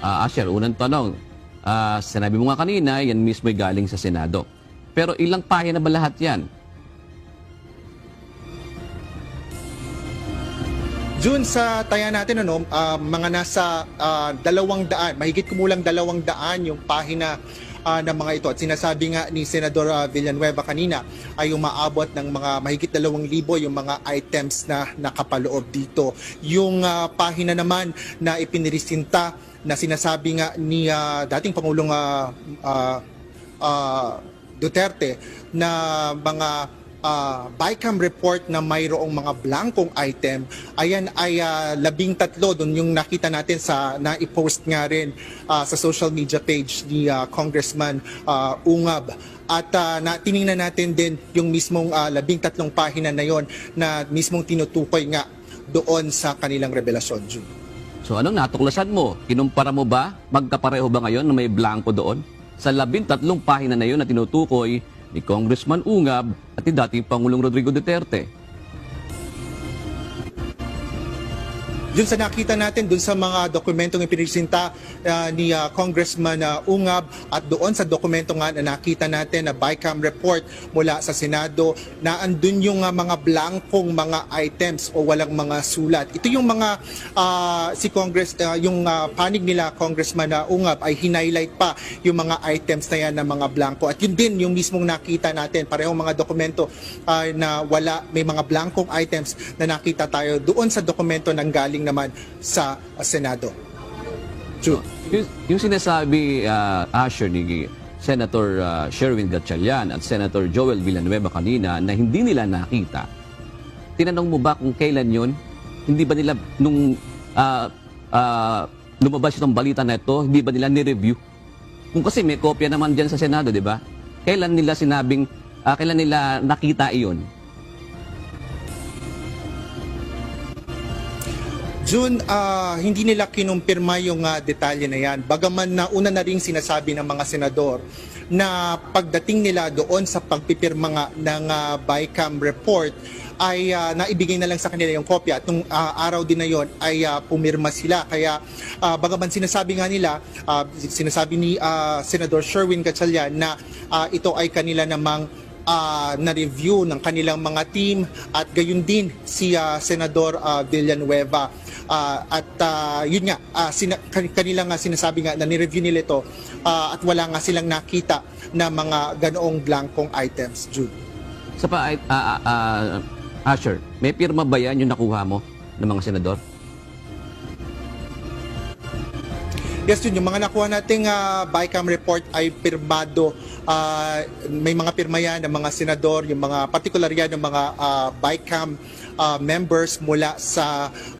Ah, Asher, unang tanong. Ah, sinabi mo nga kanina, yan mismo ay galing sa Senado. Pero ilang pahina ba lahat yan? June, sa taya natin, ano, ah, mga nasa ah, dalawang daan, mahigit kumulang dalawang daan yung pahina ah, ng mga ito. At sinasabi nga ni Senador Villanueva kanina ay umaabot ng mga mahigit dalawang libo yung mga items na nakapaloob dito. Yung ah, pahina naman na ipinirisinta na sinasabi nga ni ah, dating Pangulong ah, ah, Duterte na mga uh, BICAM report na mayroong mga blankong item, ayan ay ah, labing tatlo doon yung nakita natin sa na-post nga rin ah, sa social media page ni ah, Congressman ah, Ungab. At ah, na, tiningnan natin din yung mismong ah, labing tatlong pahina na yon na mismong tinutukoy nga doon sa kanilang revelasyon, June. So anong natuklasan mo? Kinumpara mo ba? Magkapareho ba ngayon na may blanco doon? Sa labing tatlong pahina na yun na tinutukoy ni Congressman Ungab at ni dating Pangulong Rodrigo Duterte. Yun sa nakita natin dun sa mga dokumentong ipinisinta ah, ni ah, Congressman ah, Ungab at doon sa dokumento nga na nakita natin na BICAM report mula sa Senado na andun yung ah, mga blankong mga items o walang mga sulat. Ito yung mga ah, si Congress ah, yung ah, panig nila Congressman ah, Ungab ay hinighlight pa yung mga items na yan na mga blanco at yun din yung mismong nakita natin parehong mga dokumento ah, na wala may mga blankong items na nakita tayo doon sa dokumento nang galing naman sa ah, Senado. True. Yung, yung sinasabi ah, Asher ni Senator ah, Sherwin Gatchalian at Senator Joel Villanueva kanina na hindi nila nakita, tinanong mo ba kung kailan yon? Hindi ba nila nung ah, ah, lumabas itong balita na ito, hindi ba nila ni-review? Kung kasi may kopya naman dyan sa Senado, di ba? Kailan nila sinabing, ah, kailan nila nakita iyon? June, ah, hindi nila kinumpirma yung ah, detalye na yan. Bagaman na una na ring sinasabi ng mga senador na pagdating nila doon sa pagpipirma nga ng ah, BICAM report ay ah, naibigay na lang sa kanila yung kopya. At nung ah, araw din na yon ay ah, pumirma sila. Kaya ah, bagaman sinasabi nga nila, ah, sinasabi ni ah, Senador Sherwin Gatchalian na ah, ito ay kanila namang ah, na-review ng kanilang mga team at gayon din si ah, Senador ah, Villanueva. Ah, at ah, yun nga, ah, sina- kan- kanila nga sinasabi nga na ni-review nila ito ah, at wala nga silang nakita na mga ganoong blankong items, Jude. Sa pa, ah, ah, ah, Asher, may pirma ba yan yung nakuha mo ng mga senador? Yes, yun. Yung mga nakuha nating ah, BICAM report ay pirmado. Ah, may mga pirma yan ng mga senador, yung mga particular yan ng mga ah, BICAM ah, members mula sa